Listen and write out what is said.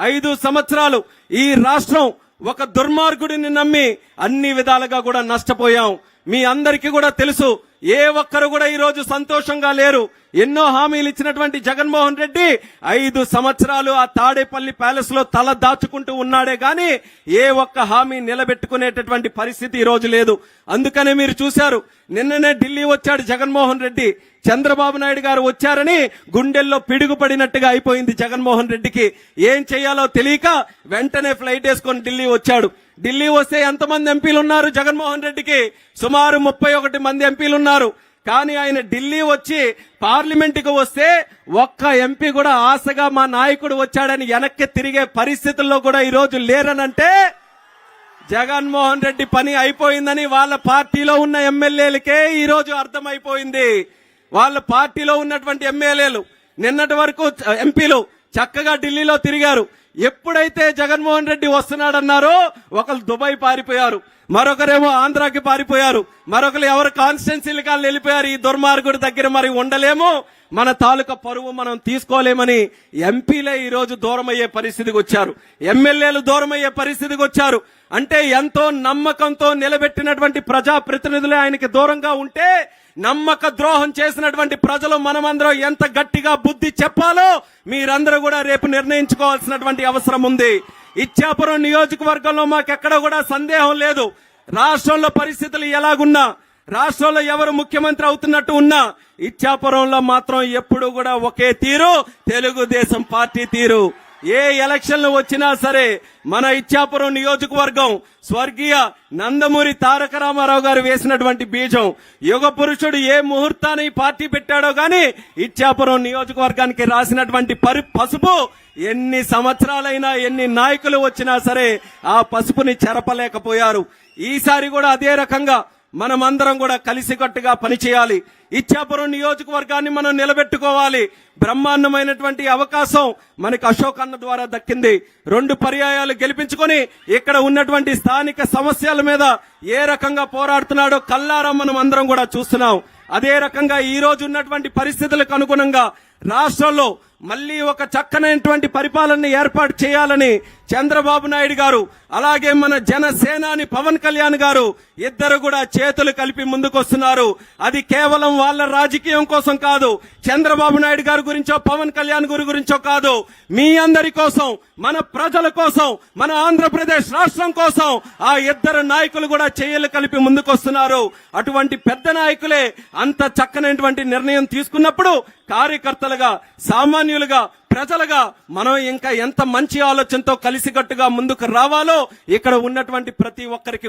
ఐదు సంవత్సరాలు ఈ రాష్ట్రం ఒక దుర్మార్గుడిని నమ్మి అన్ని విధాలుగా కూడా నష్టపోయాం. మీ అందరికీ కూడా తెలుసు ఏ ఒక్కరు కూడా ఈరోజు సంతోషంగా లేరు. ఎన్నో హామీలు ఇచ్చినటువంటి జగన్మోహన్ రెడ్డి ఐదు సంవత్సరాలు ఆ తాడేపల్లి ప్యాలెస్లో తల దాచుకుంటూ ఉన్నాడే గాని ఏ ఒక్క హామీ నిలబెట్టుకునేటటువంటి పరిస్థితి ఈ రోజు లేదు. అందుకనే మీరు చూశారు నిన్ననే ఢిల్లీ వచ్చాడు జగన్మోహన్ రెడ్డి. చంద్రబాబు నాయుడు గారు వచ్చారని గుండెల్లో పిడుగుపడినట్టుగా అయిపోయింది జగన్మోహన్ రెడ్డికి. ఏం చేయాలో తెలియక వెంటనే ఫ్లైట్ వేసుకొని ఢిల్లీ వచ్చాడు. ఢిల్లీ వస్తే ఎంతమంది ఎంపీలు ఉన్నారు? జగన్మోహన్ రెడ్డికి సుమారు ముప్పై ఒకటి మంది ఎంపీలు ఉన్నారు. కానీ ఆయన ఢిల్లీ వచ్చి పార్లమెంటుకు వస్తే ఒక్క ఎంపీ కూడా ఆశగా మా నాయకుడు వచ్చాడని వెనక్కి తిరిగే పరిస్థితుల్లో కూడా ఈ రోజు లేరనంటే జగన్మోహన్ రెడ్డి పని అయిపోయిందని వాళ్ళ పార్టీలో ఉన్న ఎమ్మెల్యేలకే ఈరోజు అర్థమైపోయింది. వాళ్ళ పార్టీలో ఉన్నటువంటి ఎమ్మెల్యేలు నిన్నటి వరకు ఎంపీలు చక్కగా ఢిల్లీలో తిరిగారు. ఎప్పుడైతే జగన్మోహన్ రెడ్డి వస్తున్నాడన్నారో ఒకరు దుబాయ్ పారిపోయారు. మరొకరేమో ఆంధ్రాకి పారిపోయారు. మరొకరు ఎవరు కాన్స్టెన్సీలు కానీ వెళ్ళిపోయారు ఈ దుర్మార్గుడి దగ్గర మరి ఉండలేము. మన తాలూకా పరువు మనం తీసుకోలేమని ఎంపీలే ఈరోజు దూరమయ్యే దూరం అయ్యే పరిస్థితికి వచ్చారు. ఎమ్మెల్యేలు దూరం అయ్యే పరిస్థితికి వచ్చారు. అంటే ఎంతో నమ్మకంతో నిలబెట్టినటువంటి ప్రజాప్రతినిధులే ఆయనకి దూరంగా ఉంటే నమ్మక ద్రోహం చేసినటువంటి ప్రజలు మనమందరం ఎంత గట్టిగా బుద్ధి చెప్పాలో మీరందరూ కూడా రేపు నిర్ణయించుకోవాల్సినటువంటి అవసరం ఉంది. ఇచ్చాపురం నియోజకవర్గంలో మాకెక్కడ కూడా సందేహం లేదు. రాష్ట్రంలో పరిస్థితులు ఎలాగున్నా రాష్ట్రంలో ఎవరు ముఖ్యమంత్రి అవుతున్నట్టు ఉన్నా ఇచ్చాపురంలో మాత్రం ఎప్పుడు కూడా ఒకే తీరు తెలుగుదేశం పార్టీ తీరు. ఏ ఎలక్షన్లు వచ్చినా సరే మన ఇచ్చాపురం నియోజకవర్గం స్వర్గీయ నందమూరి తారక రామారావు గారు వేసినటువంటి బీజం యుగ పురుషుడు ఏ ముహూర్తాన్ని పార్టీ పెట్టాడో గాని ఇచ్చాపురం నియోజకవర్గానికి రాసినటువంటి పరి పసుపు ఎన్ని సంవత్సరాలైనా ఎన్ని నాయకులు వచ్చినా సరే ఆ పసుపుని చెరపలేకపోయారు. ఈసారి కూడా అదే రకంగా మనమందరం కూడా కలిసికట్టుగా పనిచేయాలి. ఇచ్చాపురం నియోజకవర్గాన్ని మనం నిలబెట్టుకోవాలి. బ్రహ్మాండమైనటువంటి అవకాశం మనకి అశోక్ అన్న ద్వారా దక్కింది. రెండు పర్యాయాలు గెలిపించుకొని ఇక్కడ ఉన్నటువంటి స్థానిక సమస్యల మీద ఏ రకంగా పోరాడుతున్నాడో కల్లారం మనం అందరం కూడా చూస్తున్నాం. అదే రకంగా ఈ రోజు ఉన్నటువంటి పరిస్థితులకు అనుగుణంగా రాష్ట్రంలో మళ్ళీ ఒక చక్కనైనటువంటి పరిపాలన ఏర్పాటు చేయాలని చంద్రబాబు నాయుడు గారు అలాగే మన జనసేనాని పవన్ కళ్యాణ్ గారు ఇద్దరు కూడా చేతులు కలిపి ముందుకొస్తున్నారు. అది కేవలం వాళ్ళ రాజకీయం కోసం కాదు చంద్రబాబు నాయుడు గారి గురించో పవన్ కళ్యాణ్ గురి గురించో కాదు. మీ అందరి కోసం మన ప్రజల కోసం మన ఆంధ్రప్రదేశ్ రాష్ట్రం కోసం ఆ ఇద్దరు నాయకులు కూడా చేయలు కలిపి ముందుకొస్తున్నారు. అటువంటి పెద్ద నాయకులే అంత చక్కనైనటువంటి నిర్ణయం తీసుకున్నప్పుడు కార్యకర్తలుగా సామాన్యులుగా ప్రజలుగా మనం ఇంకా ఎంత మంచి ఆలోచనతో కలిసికట్టుగా ముందుకు రావాలో ఇక్కడ ఉన్నటువంటి ప్రతి ఒక్కరికి కూడా